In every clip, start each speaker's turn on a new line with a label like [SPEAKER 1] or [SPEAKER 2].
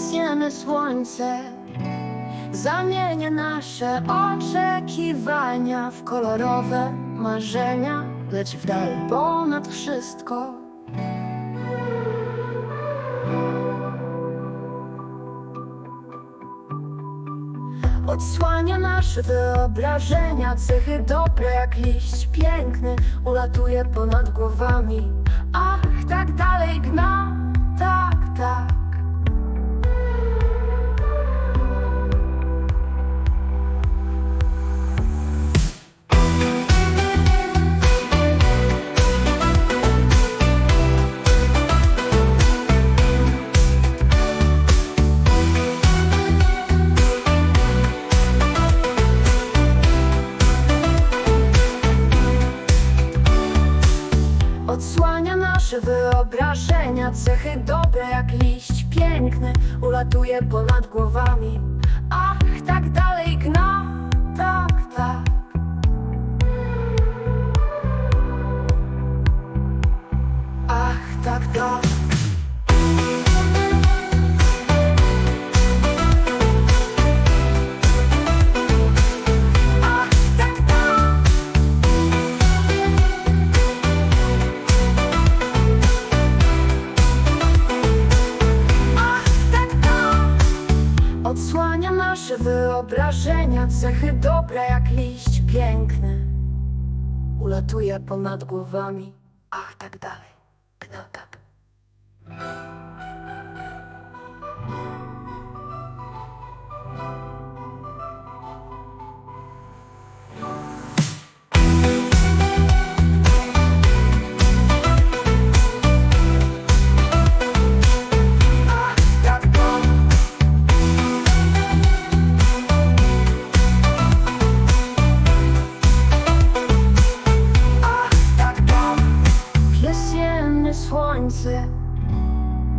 [SPEAKER 1] Jesienne słońce zamienia nasze oczekiwania w kolorowe marzenia, leci w dal ponad wszystko. Odsłania nasze wyobrażenia, cechy dobre jak liść piękny, ulatuje ponad głowami. Ach, Odsłania nasze wyobrażenia, cechy dobre jak liść piękny, ulatuje ponad głowami. Nasze wyobrażenia, cechy dobre jak liść piękny. Ulatuje ponad głowami. Ach, tak dalej. No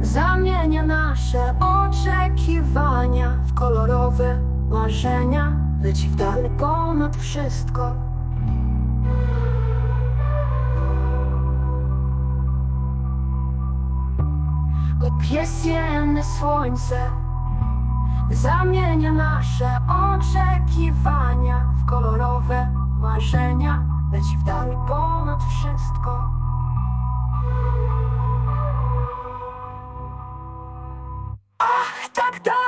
[SPEAKER 1] zamienia nasze oczekiwania w kolorowe marzenia, leci w dal ponad wszystko. Jesienne słońce zamienia nasze oczekiwania w kolorowe marzenia, leci w dal ponad wszystko. tak, tak.